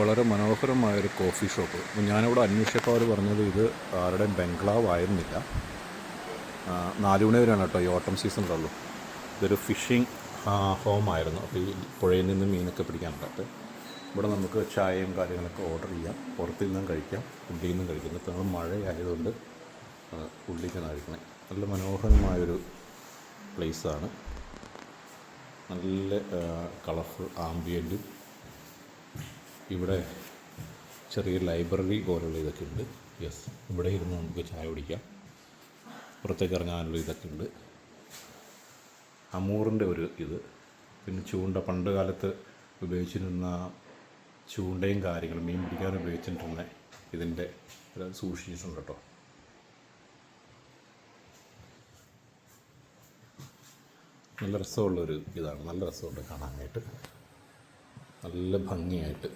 വളരെ മനോഹരമായ ഒരു കോഫി ഷോപ്പ്. ഞാനിവിടെ അന്വേഷിച്ചപ്പോൾ അവർ പറഞ്ഞത് ഇത് ആരുടെയും ബംഗ്ലാവ് ആയിരുന്നില്ല നാല് മണി കേട്ടോ ഈ ഓട്ടം സീസൺ ഉള്ളൂ. ഇതൊരു ഫിഷിംഗ് ഹോം ആയിരുന്നു. അപ്പോൾ ഈ പുഴയിൽ നിന്ന് മീനൊക്കെ പിടിക്കാനുള്ളത് ഇവിടെ നമുക്ക് ചായയും കാര്യങ്ങളൊക്കെ ഓർഡർ ചെയ്യാം. പുറത്തു നിന്നും കഴിക്കാം ഉള്ളിൽ നിന്നും കഴിക്കാം. ഇപ്പോൾ നമ്മൾ മഴയായതുകൊണ്ട് നിന്നാണ് കഴിക്കണേ. നല്ല മനോഹരമായൊരു പ്ലേസാണ്. നല്ല കളർഫുൾ ആംബിയന്റും ഇവിടെ ചെറിയ ലൈബ്രറി പോലുള്ള ഇതൊക്കെ ഉണ്ട്. യെസ് ഇവിടെ ഇരുന്ന് നമുക്ക് ചായ കുടിക്കാം. പുറത്തേക്ക് ഇറങ്ങാനുള്ള ഇതൊക്കെ ഉണ്ട്. അമൂറിന്റെ ഒരു ഇത്. പിന്നെ ചൂണ്ട പണ്ട് കാലത്ത് ഉപയോഗിച്ചിരുന്ന ചൂണ്ടയും കാര്യങ്ങളും മീൻ പിടിക്കാൻ ഉപയോഗിച്ചിട്ടുള്ള ഇതിന്റെ സൂക്ഷിച്ചിട്ടുണ്ട് കേട്ടോ. നല്ല രസമുള്ളൊരു ഇതാണ്. നല്ല രസമുണ്ട് കാണാനായിട്ട്. നല്ല ഭംഗിയായിട്ട്.